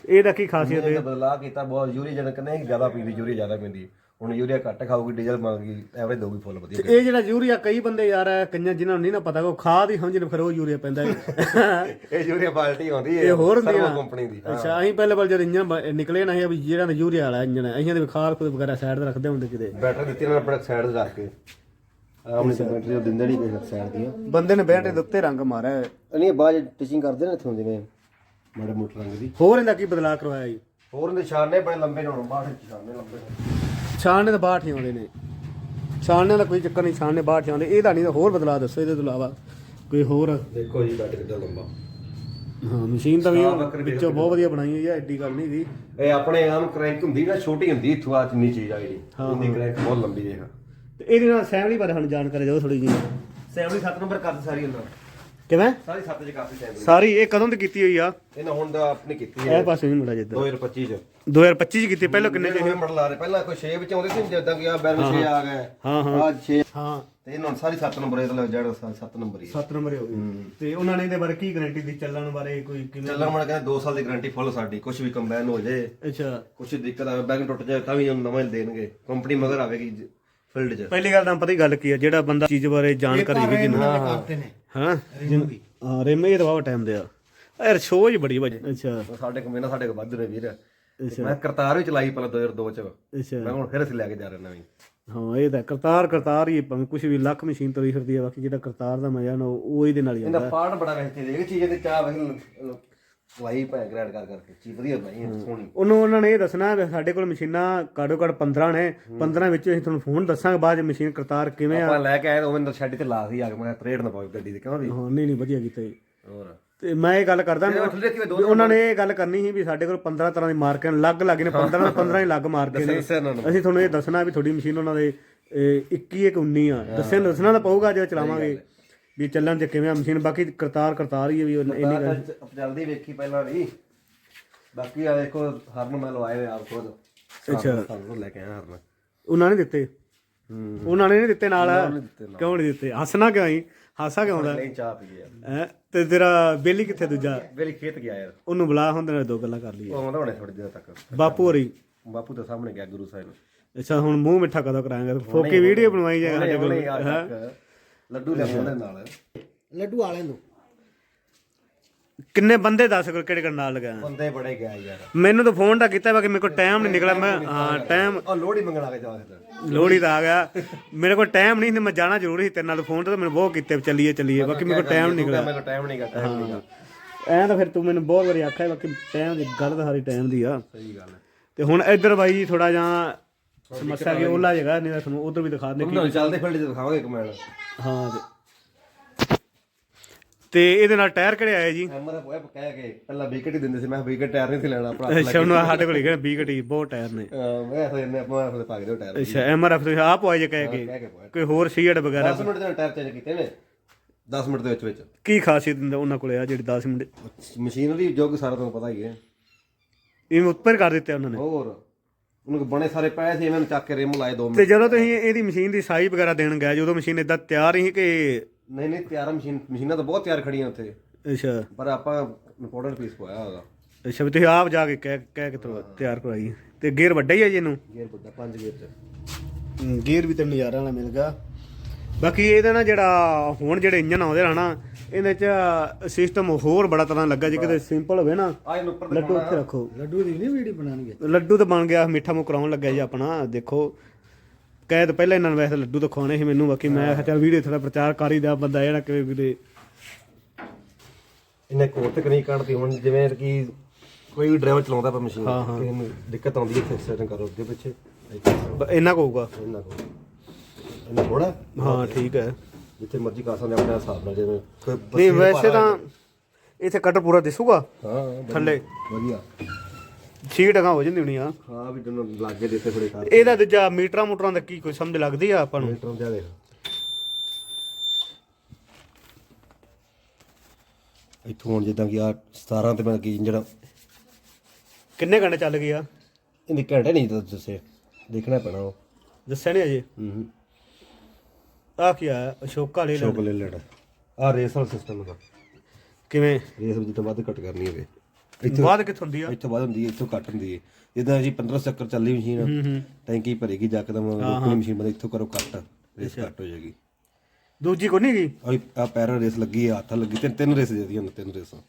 S1: ਇਹਦਾ ਕੀ ਖਾਸੀਅਤ ਹੈ?
S2: ਇਹਦਾ ਬਦਲਾਅ ਕੀਤਾ ਬਹੁਤ ਯੂਰੀਆ ਜਨ ਕਹਿੰਦੇ ਜ਼ਿਆਦਾ ਪੀਂਦੀ ਯੂਰੀਆ ਜ਼ਿਆਦਾ ਪੀਂਦੀ। ਹੁਣ ਯੂਰੀਆ ਘੱਟ ਖਾਊਗੀ ਡੀਜ਼ਲ ਮੰਗਦੀ ਐਵਰੇਜ ਦਊਗੀ ਫੁੱਲ ਵਧੀਆ।
S1: ਇਹ ਜਿਹੜਾ ਯੂਰੀਆ ਕਈ ਬੰਦੇ ਯਾਰ ਕਈਆਂ ਜਿਨ੍ਹਾਂ ਨੂੰ ਨਹੀਂ ਨਾ ਪਤਾ ਉਹ ਖਾਦ ਹੀ ਸਮਝਣ ਫਿਰ ਉਹ ਯੂਰੀਆ ਪੈਂਦਾ ਹੈ
S2: ਇਹ ਯੂਰੀਆ ਬਾਲਟੀ ਆਉਂਦੀ ਹੈ
S1: ਇਹ ਹੋਰ ਹੁੰਦੀ ਆ।
S2: ਕੰਪਨੀ ਦੀ।
S1: ਅੱਛਾ ਅਸੀਂ ਪਹਿਲੇ ਵਾਰ ਜਦ ਇੰਜਨ ਬ- ਨਿਕਲੇ ਨਾ ਇਹ ਵੀ ਜਿਹੜਾ ਨਾ ਯੂਰੀਆ ਵਾਲਾ ਇੰਜਨ ਹੈ ਅਸੀਂ ਇਹਦੇ ਖਾਦ ਖੁਦ ਵਗੈਰਾ ਸਾਈਡ ਤੇ ਰੱਖਦੇ ਹੁੰਦੇ ਕਿਤੇ।
S2: ਬੈਟਰੀ ਦਿੱਤੀ ਨਾਲ ਆਪਣੇ ਸਾਈਡ ਤੇ ਰੱਖ ਕੇ। ਆਪਣੀ ਬੈਟਰੀ ਉਹ ਦਿੰਦੇ ਨਹੀਂ ਕੋਈ ਸਾਈਡ ਦੀਆਂ।
S1: ਬੰਦੇ ਨੇ ਬੈਟਰੀ ਦੇ ਉੱਤੇ ਰੰਗ ਮਾਰਿਆ। ਹੈ।
S2: ਨਹੀਂ ਬਾਅਦ ਟਿਚਿੰਗ ਕਰਦੇ ਨੇ ਇੱਥੋਂ ਜਿਵੇਂ ਮਾੜੇ ਮੋਟੇ ਰੰਗ ਦੀ।
S1: ਹੋਰ ਇਹਦਾ ਕੀ ਬਦਲਾਅ ਕਰਵਾਇਆ ਜੀ?
S2: ਹੋਰ ਨਿਸ਼ਾਨੇ ਬੜੇ ਲੰਬੇ ਨੇ ਹੁਣ ਬਾਹਰ ਨਿਸ਼ਾਨੇ ਲੰਬੇ ਨੇ।
S1: ਛਾਣਨੇ ਤਾਂ ਬਾਹਰ ਹੀ ਆਉਂਦੇ ਨੇ। ਛਾਣਨੇ ਦਾ ਕੋਈ ਚੱਕਰ ਨਹੀਂ ਛਾਣਨੇ ਬਾਹਰ ਹੀ ਆਉਂਦੇ ਇਹਦਾ ਨਹੀਂ ਤਾਂ ਹੋਰ ਬਦਲਾਅ ਦੱਸੋ ਇਹਦੇ ਤੋਂ ਇਲਾਵਾ ਕੋਈ ਹੋਰ?
S2: ਦੇਖੋ ਜੀ ਬੈਟਰੀ ਕਿੱਦਾਂ ਲੰਬਾ।
S1: ਹਾਂ ਮਸ਼ੀਨ ਤਾਂ ਵੀ
S2: ਦੇਖ
S1: ਵਿੱਚੋਂ ਬਹੁਤ ਵਧੀਆ ਬਣਾਈ ਹੋਈ ਆ ਐਡੀ ਗੱਲ ਨਹੀਂ ਗਈ
S2: ਇਹ ਆਪਣੇ ਆਮ ਕ੍ਰੈਂਕ ਹੁੰਦੀ ਨਾ ਛੋਟੀ ਹੁੰਦੀ ਇੱਥੋਂ ਆ ਜਿੰਨੀ ਚੀਜ਼ ਆ ਜਿਹੜੀ ਇੰਨੀ ਕ੍ਰੈਂਕ ਬਹੁਤ ਲੰਬੀ ਦੇਖ
S1: ਤੇ ਇਹਦੇ ਨਾਲ ਸੈਮਲੀ ਬਾਰੇ ਸਾਨੂੰ ਜਾਣਕਾਰੀ ਦਿਓ ਥੋੜੀ ਜਿਹੀ।
S2: 77 ਨੰਬਰ ਕਰ ਸਾਰੀ ਇਹਨਾਂ
S1: ਕਿਵੇਂ?
S2: ਸਾਰੀ 7 ਚ ਕਾਫੀ ਟਾਈਮ
S1: ਸਾਰੀ ਇਹ ਕਦੋਂ ਦੀ ਕੀਤੀ ਹੋਈ ਆ?
S2: ਇਹਨਾਂ ਹੁਣ ਦਾ ਆਪਣੀ ਕੀਤੀ ਹੈ।
S1: ਇਹ ਪਾਸੇ ਨਹੀਂ ਮੁੰਡਾ ਜਿੱਦਾਂ
S2: 2025 ਚ।
S1: 2025 ਚ ਕੀਤੀ ਪਹਿਲਾਂ ਕਿੰਨੇ
S2: ਕਿੰਨੇ ਹੋਏ ਮਾਡਲ ਆ ਰਹੇ ਪਹਿਲਾਂ ਕੋਈ 6 ਵਿੱਚ ਆਉਂਦੇ ਸੀ ਜਿੱਦਾਂ ਕਿ ਆ ਬੈਰਨ 6 ਆ ਗਏ।
S1: ਹਾਂ, ਹਾਂ।
S2: ਆ 6
S1: ਹਾਂ।
S2: ਤੇ ਇਹਨਾਂ ਸਾਰੀ 7 ਨੰਬਰ ਇਹਦਾ ਜਿਹੜਾ 7 ਨੰਬਰ ਹੀ ਹੈ
S1: 7 ਨੰਬਰ ਹੋ ਗਏ। ਤੇ ਉਹਨਾਂ ਨੇ ਇਹਦੇ ਬਾਰੇ ਕੀ ਗਾਰੰਟੀ ਦੀ ਚੱਲਣ ਬਾਰੇ ਕੋਈ ਕਿਵੇਂ?
S2: ਚੱਲਣ ਵਾਲਾ ਕਹਿੰਦਾ 2 ਸਾਲ ਦੀ ਗਾਰੰਟੀ ਫੁੱਲ ਸਾਡੀ ਕੁਝ ਵੀ ਕੰਬਾਈਨ ਹੋ ਜਾਏ
S1: ਅੱਛਾ।
S2: ਕੁਝ ਦਿੱਕਤ ਆਵੇ ਬੈਰਿੰਗ ਟੁੱਟ ਜਾਏ ਤਾਂ ਵੀ ਉਹਨੂੰ ਨਵਾਂ ਹੀ ਦੇਣਗੇ। ਕੰਪਨੀ ਮਗਰ ਆਵੇਗੀ ਫੀਲਡ 'ਚ।
S1: ਪਹਿਲੀ ਗੱਲ ਤਾਂ ਪਤਾ ਹੀ ਗੱਲ ਕੀ ਆ ਜਿਹੜਾ ਬੰਦਾ ਚੀਜ਼ ਬਾਰੇ ਜਾਣਕਾਰੀ ਵੀ ਜਿੰਨਾ ਹਾਂ ਹਾਂ। ਰਿਮ ਇਹ ਦਵਾ ਟਾਈਮ ਦੇ ਆ। ਯਾਰ ਸ਼ੋਅ ਹੀ ਬੜੀ ਵਜ ਅੱਛਾ।
S2: ਸਾਡੇ ਕੋਲ ਨਾ ਸਾਡੇ ਕੋਲ ਵੱਧ ਨੇ ਵੀਰ। ਮੈਂ ਕਰਤਾਰ ਵੀ ਚਲਾਈ ਪਹਿਲਾਂ 2002 ਚ।
S1: ਅੱਛਾ।
S2: ਮੈਂ ਹੁਣ ਫਿਰ ਅਸੀਂ ਲੈ ਕੇ ਜਾ ਰਹੇ ਨਵੀਂ।
S1: ਹਾਂ ਇਹ ਤਾਂ ਕਰਤਾਰ ਕਰਤਾਰ ਹੀ ਭਾਵੇਂ ਕੁਝ ਵੀ ਲੱਖ ਮਸ਼ੀਨ ਤੁਰੀ ਫਿਰਦੀ ਆ ਬਾਕੀ ਜਿਹੜਾ ਕਰਤਾਰ ਦਾ ਮਜ਼ਾ ਨਾ ਉਹ ਇਹਦੇ ਨਾਲ ਹੀ ਆਉਂਦਾ।
S2: ਇਹਦਾ ਪਾਰਟ ਬੜਾ ਵੈਸੇ ਦੇ ਇਹ ਚੀਜ਼ ਦੇ ਚਾਹ ਵੇਖ ਚਲਾਈ ਪੈ ਗ੍ਰੈਡ ਕਰ ਕਰਕੇ ਚੀਜ਼ ਵਧੀਆ ਬਣਾਈ ਹੈ। ਸੋਹਣੀ।
S1: ਉਹਨੂੰ ਉਹਨਾਂ ਨੇ ਇਹ ਦੱਸਣਾ ਸਾਡੇ ਕੋਲ ਮਸ਼ੀਨਾਂ ਕਾਡੋ ਕਾਡ 15 ਨੇ 15 ਵਿੱਚ ਅਸੀਂ ਤੁਹਾਨੂੰ ਫੋਨ ਦੱਸਾਂਗੇ ਬਾਅਦ ਮਸ਼ੀਨ ਕਰਤਾਰ ਕਿਵੇਂ ਆ।
S2: ਆਪਾਂ ਲੈ ਕੇ ਆਏ ਤਾਂ ਉਹ ਅੰਦਰ ਸ਼ੈੱਡ ਤੇ ਲਾ ਸੀ ਆ ਕੇ ਮੈਂ ਤਰੇੜ ਨਾ ਪਾਉ ਗੱਡੀ ਦੇ ਕਿਉਂ ਵੀ?
S1: ਹਾਂ ਨਹੀਂ ਨਹੀਂ ਵਧੀਆ ਕੀਤਾ ਜੀ।
S2: ਹੋਰ?
S1: ਤੇ ਮੈਂ ਇਹ ਗੱਲ ਕਰਦਾ ਵੀ ਉਹਨਾਂ ਨੇ ਇਹ ਗੱਲ ਕਰਨੀ ਸੀ ਵੀ ਸਾਡੇ ਕੋਲ 15 ਤਰ੍ਹਾਂ ਦੀ ਮਾਰਕਾਂ ਲੱਗ ਲੱਗ ਨੇ 15 ਦੇ 15 ਹੀ ਲੱਗ ਮਾਰਕੇ ਨੇ
S2: ਨੂੰ।
S1: ਅਸੀਂ ਤੁਹਾਨੂੰ ਇਹ ਦੱਸਣਾ ਵੀ ਤੁਹਾਡੀ ਮਸ਼ੀਨ ਉਹਨਾਂ ਦੇ ਇਹ 21 ਇੱਕ 19 ਆ। ਦੱਸਿਆ ਦੱਸਣਾ ਤਾਂ ਪਊਗਾ ਜਦੋਂ ਚਲਾਵਾਂਗੇ। ਵੀ ਚੱਲਣ ਚ ਕਿਵੇਂ ਮਸ਼ੀਨ ਬਾਕੀ ਕਰਤਾਰ ਕਰਤਾਰ ਹੀ ਵੀ ਇੰਨੀ ਗੱਲ
S2: ਤਾਂ ਜਲਦੀ ਵੇਖੀ ਪਹਿਲਾਂ ਵੀ। ਬਾਕੀ ਆ ਦੇਖੋ ਹਰਨ ਮੈਂ ਲਵਾਏ ਹੋਏ ਆਪ ਖੁਦ। ਅੱਛਾ। ਸਾਨੂੰ ਲੈ ਕੇ ਆਇਆ ਹਰਨ।
S1: ਉਹਨਾਂ ਨੇ ਦਿੱਤੇ। ਉਹਨਾਂ ਨੇ ਨਹੀਂ ਦਿੱਤੇ ਨਾਲ। ਕਿਉਂ ਨਹੀਂ ਦਿੱਤੇ? ਹੱਸਣਾ ਕਿਉਂ ਆਈ? ਹਾਸਾ ਕਿਉਂ ਆਉਂਦਾ?
S2: ਨਹੀਂ ਚਾਹ ਪੀ ਗਿਆ
S1: ਹੈ? ਤੇ ਤੇਰਾ ਬੇਲੀ ਕਿੱਥੇ ਦੂਜਾ?
S2: ਵੇਲੀ ਖੇਤ ਗਿਆ ਯਾਰ।
S1: ਉਹਨੂੰ ਬੁਲਾ ਹੁੰਦੇ ਨੇ ਦੋ ਗੱਲਾਂ ਕਰ ਲਈਏ।
S2: ਉਹ ਆਉਂਦਾ ਹੁਣੇ ਥੋੜੀ ਦੇਰ ਤੱਕ।
S1: ਬਾਪੂ ਹੋਰੀ।
S2: ਬਾਪੂ ਦੇ ਸਾਹਮਣੇ ਗਿਆ ਗੁਰੂ ਸਾਹਿਬ।
S1: ਅੱਛਾ ਹੁਣ ਮੂੰਹ ਮਿੱਠਾ ਕਦੋਂ ਕਰਾਂਗੇ? ਫੋਕੇ ਵੀਡੀਓ ਬਣਵਾਈ ਜਾਏਗਾ ਸਾਡੇ ਕੋਲ।
S2: ਹੁਣੇ ਆ ਤੱਕ ਲੱਡੂ ਲੈ ਆਉਂਦੇ ਨਾਲ।
S3: ਲੱਡੂ ਵਾਲੇ ਨੂੰ।
S1: ਕਿੰਨੇ ਬੰਦੇ ਦੱਸ ਕੋਲ ਕਿਹੜੇ ਕਿਹੜੇ ਨਾਲ ਲਗਾਇਆ
S2: ਬੰਦੇ ਬੜੇ ਗਿਆ ਯਾਰ।
S1: ਮੈਨੂੰ ਤਾਂ ਫੋਨ ਤਾਂ ਕੀਤਾ ਵਾ ਕਿ ਮੇਰੇ ਕੋਲ ਟਾਈਮ ਨਹੀਂ ਨਿਕਲਿਆ। ਮੈਂ ਹਾਂ ਟਾਈਮ
S2: ਉਹ ਲੋੜੀ ਮੰਗਣ ਆ ਕੇ ਜਾ ਕੇ
S1: ਲੋਹੜੀ ਦਾ ਆ ਗਿਆ। ਮੇਰੇ ਕੋਲ ਟਾਈਮ ਨਹੀਂ ਸੀ ਮੈਂ ਜਾਣਾ ਜ਼ਰੂਰੀ ਸੀ ਤੇਰੇ ਨਾਲ ਫੋਨ ਤੇ ਮੈਨੂੰ ਬਹੁਤ ਕੀਤੇ ਵੀ ਚੱਲੀਏ ਚੱਲੀਏ। ਬਾਕੀ ਮੇਰੇ ਕੋਲ ਟਾਈਮ ਨਹੀਂ ਨਿਕਲਿਆ।
S2: ਮੇਰੇ ਕੋਲ ਟਾਈਮ ਨਹੀਂ ਗਾ ਟਾਈਮ ਨਹੀਂ ਗਾ
S1: ਐਂ ਤਾਂ ਫਿਰ ਤੂੰ ਮੈਨੂੰ ਬਹੁਤ ਵਾਰੀ ਆਖਿਆ ਬਾਕੀ ਟਾਈਮ ਦੀ ਗੱਲ ਤਾਂ ਸਾਰੀ ਟਾਈਮ ਦੀ ਆ।
S2: ਸਹੀ ਗੱਲ ਹੈ।
S1: ਤੇ ਹੁਣ ਇੱਧਰ ਬਾਈ ਥੋੜਾ ਜਿਹਾ ਸਮੱਸਿਆ ਕੀ ਉਹਲਾ ਜਗ੍ਹਾ ਨਹੀਂ ਤਾਂ ਤੁਹਾਨੂੰ ਉਧਰ ਵੀ ਦਿਖਾ ਦੇ
S2: ਉਹਨਾਂ ਚੱਲਦੇ ਫੀਲਡ 'ਚ ਦਿਖਾਵਾਂਗੇ ਕਮੈਂਡ
S1: ਹਾਂ ਤੇ- ਤੇ ਇਹਦੇ ਨਾਲ ਟਾਇਰ ਕਿਹੜੇ ਆਏ ਜੀ।
S2: ਐਮਰ ਹੋਇਆ ਕਹਿ ਕੇ ਪਹਿਲਾਂ ਵਿਕਟ ਹੀ ਦਿੰਦੇ ਸੀ ਮੈਂ ਵਿਕਟ ਟਾਇਰ ਨਹੀਂ ਸੀ ਲੈਣਾ ਭਰਾ
S1: ਅੱਛਾ ਉਹਨਾਂ ਸਾਡੇ ਕੋਲ ਹੈਗੇ 20 ਘਟੀ ਬਹੁਤ ਟਾਇਰ ਨੇ।
S2: ਅਹ ਮੈਂ ਫਿਰ ਇਹਨੇ ਆਪਾਂ ਫਿਰ ਪਾ ਕੇ ਟਾਇਰ।
S1: ਅੱਛਾ ਐਮਆਰਐਫ ਤੁਸੀਂ ਆਪ ਆਏ ਜੇ ਕਹਿ ਕੇ?
S2: ਕਹਿ ਕੇ ਪਾਇਆ
S1: ਕੋਈ ਹੋਰ ਸੀਐਡ ਵਗੈਰਾ?
S2: 10 ਮਿੰਟ ਦੇ ਟਾਇਰ ਚੇਂਜ ਕੀਤੇ ਨੇ। 10 ਮਿੰਟ ਦੇ ਵਿੱਚ ਵਿੱਚ।
S1: ਕੀ ਖਾਸੀਅਤ ਹੁੰਦਾ ਉਹਨਾਂ ਕੋਲੇ ਆ ਜਿਹੜੀ 10 ਮਿੰਟ?
S2: ਮਸ਼ੀਨਰੀ ਯੁੱਗ ਸਾਰਾ ਤੁਹਾਨੂੰ ਪਤਾ ਹੀ ਹੈ।
S1: ਇਹ ਉੱਪਰ ਕਰ ਦਿੱਤੇ ਉਹਨਾਂ ਨੇ।
S2: ਹੋਰ ਉਹਨਾਂ ਬਣੇ ਸਾਰੇ ਪਏ ਸੀ ਇਹਨਾਂ ਨੂੰ ਚੱਕ ਕੇ ਰਿਮ ਲਾਏ 2
S1: ਤੇ
S2: ਮਿੰਟ।
S1: ਜਦੋਂ ਤੁਸੀਂ ਇਹਦੀ ਮਸ਼ੀਨ ਦੀ ਸਾਈ ਵਗੈਰਾ ਦੇਣ ਗਏ ਜਦੋਂ ਮਸ਼ੀਨ ਇਦਾਂ ਤਿਆਰ ਹੀ ਕਿ
S2: ਨਹੀਂ ਨਹੀਂ ਤਿਆਰ ਮਸ਼ੀਨ ਮਸ਼ੀਨਾਂ ਤਾਂ ਬਹੁਤ ਤਿਆਰ ਖੜੀਆਂ ਉੱਥੇ।
S1: ਅੱਛਾ।
S2: ਪਰ ਆਪਾਂ ਇੰਪੋਰਟੈਂਟ ਪੀਸ ਪਾਇਆ ਉਹਦਾ।
S1: ਅੱਛਾ ਵੀ ਤੁਸੀਂ ਆਪ ਜਾ ਕੇ ਕਹਿ ਕਹਿ ਕੇ ਤਿਆਰ ਕਰਾਈ। ਤੇ ਗੇਅਰ ਵੱਡਾ ਹੀ ਹੈ ਜੀ ਇਹਨੂੰ?
S2: ਗੇਅਰ ਵੱਡਾ 5 ਗੇਅਰ ਚ।
S1: ਗੇਅਰ ਵੀ ਤੇ ਨਜ਼ਾਰਾ ਵਾਲਾ ਮਿਲ ਗਿਆ। ਬਾਕੀ ਇਹਦਾ ਨਾ ਜਿਹੜਾ ਹੁਣ ਜਿਹੜੇ ਇੰਜਨ ਆਉਂਦੇ ਨਾ ਇਹਦੇ ਚ ਸਿਸਟਮ ਹੋਰ ਬੜਾ ਤਰ੍ਹਾਂ ਲੱਗਾ ਜੇ ਕਿਤੇ ਸਿੰਪਲ ਹੋਵੇ ਨਾ
S2: ਆ ਇਹਨੂੰ ਉੱਪਰ
S1: ਲੱਡੂ ਉੱਥੇ ਰੱਖੋ।
S3: ਲੱਡੂ ਦੀ ਨਹੀਂ ਵੀਡੀਓ ਬਣਾਉਣਗੇ।
S1: ਲੱਡੂ ਤਾਂ ਬਣ ਗਿਆ ਮਿੱਠਾ ਮੁੱਖ ਕਰਾਉਣ ਲੱਗਿਆ ਜੀ ਆਪਣਾ ਦੇਖੋ। ਕਹਿ ਤਾਂ ਪਹਿਲਾਂ ਇਹਨਾਂ ਨੂੰ ਵੈਸੇ ਲੱਡੂ ਤਾਂ ਖਵਾਉਣੇ ਸੀ ਮੈਨੂੰ ਬਾਕੀ ਮੈਂ ਕਿਹਾ ਚੱਲ ਵੀਡੀਓ ਥੋੜਾ ਪ੍ਰਚਾਰ ਕਰ ਹੀ ਦਿਆਂ ਬੰਦਾ ਜਿਹੜਾ ਕਿਵੇਂ ਵੀਰੇ।
S2: ਇਹਨੇ ਕੋਰ ਤਕਨੀਕ ਕੱਢਤੀ ਹੁਣ ਜਿਵੇਂ ਕਿ ਕੋਈ ਵੀ ਡਰਾਈਵਰ ਚਲਾਉਂਦਾ ਪਿਆ ਮਸ਼ੀਨ ਨੂੰ ਦਿੱਕਤ ਆਉਂਦੀ ਹੈ ਸੈਟਿੰਗ ਕਰੋ ਅੱਗੇ ਪਿੱਛੇ। ਇੱਥੇ ਕਰੋ,
S1: ਬ- ਇੰਨਾ ਕੁ ਹੋਊਗਾ।
S2: ਇੰਨਾ ਕੋ ਇਹਨਾਂ ਥੋੜਾ
S1: ਹਾਂ ਠੀਕ ਹੈ।
S2: ਜਿੱਥੇ ਮਰਜ਼ੀ ਕਰ ਸਕਦੇ ਆਪਣੇ ਹਿਸਾਬ ਨਾਲ ਜਿਵੇਂ ਕੋਈ
S1: ਨਹੀਂ ਵੈਸੇ ਤਾਂ ਇੱਥੇ ਕਟਰ ਪੂਰਾ ਦਿਸੂਗਾ
S2: ਹਾਂ ਵਧੀਆ-
S1: ਥੱਲੇ।
S2: ਵਧੀਆ।
S1: ਸੀਟ ਅਗਾ ਹੋ ਜਾਂਦੀ ਹੋਣੀ ਆ
S2: ਹਾਂ ਵੀ ਜਦੋਂ ਲਾਗੇ ਦਿੱਤੇ ਥੋੜੇ ਕਰ
S1: ਇਹਦਾ ਦੂਜਾ ਮੀਟਰਾਂ ਮੋਟਰਾਂ ਦਾ ਕੀ ਕੋਈ ਸਮਝ ਲੱਗਦੀ ਆ ਆਪਾਂ ਨੂੰ?
S2: ਮੀਟਰ ਦੇ ਦੇਖ ਇੱਥੋਂ ਹੁਣ ਜਿੱਦਾਂ ਕਿ ਆ 17 ਤੇ ਮੈਂ ਕੀ ਇੰਜਣ
S1: ਕਿੰਨੇ ਘੰਟੇ ਚੱਲ ਗਈ ਆ?
S2: ਇਹਦੀ ਘੰਟੇ ਨਹੀਂ ਦੱਸੇ। ਦੇਖਣਾ ਪੈਣਾ ਉਹ।
S1: ਦੱਸਿਆ ਨਹੀਂ ਅਜੇ?
S2: ਹੂੰ
S1: ਆ ਕੀ ਆ? ਅਸ਼ੋਕਾ ਲੈ ਲੈ
S2: ਚੋਕ ਲੈ ਲੈਣਾ ਆ ਰੇਸ ਵਾਲਾ ਸਿਸਟਮ ਦਾ
S1: ਕਿਵੇਂ?
S2: ਰੇਸ ਵਿੱਚ ਜਿੱਦਾਂ ਵੱਧ ਘੱਟ ਕਰਨੀ ਹੋਵੇ।
S1: ਬਾਅਦ ਕਿੱਥੋਂ ਹੁੰਦੀ ਆ?
S2: ਇੱਥੋਂ ਵੱਧ ਹੁੰਦੀ ਹੈ ਇੱਥੋਂ ਘੱਟ ਹੁੰਦੀ ਹੈ ਜਿੱਦਾਂ ਜੀ 15 ਚੱਕਰ ਚੱਲੀ ਮਸ਼ੀਨ ਟੈਂਕੀ ਭਰੇਗੀ ਜੱਕਦਮ ਰੋਕਣੀ ਮਸ਼ੀਨ ਬੰਦੇ ਇੱਥੋਂ ਕਰੋ ਕੱਟ ਰੇਸ ਘੱਟ ਹੋ ਜਾਏਗੀ।
S1: ਦੂਜੀ ਕੋਈ ਨਹੀਂ ਗਈ
S2: ਆ ਪੈਰ ਰੇਸ ਲੱਗੀ ਆ ਹੱਥ ਲੱਗੀ ਤਿੰਨ ਤਿੰਨ ਰੇਸ ਦੇ ਦੀਆਂ ਤਿੰਨ ਰੇਸਾਂ।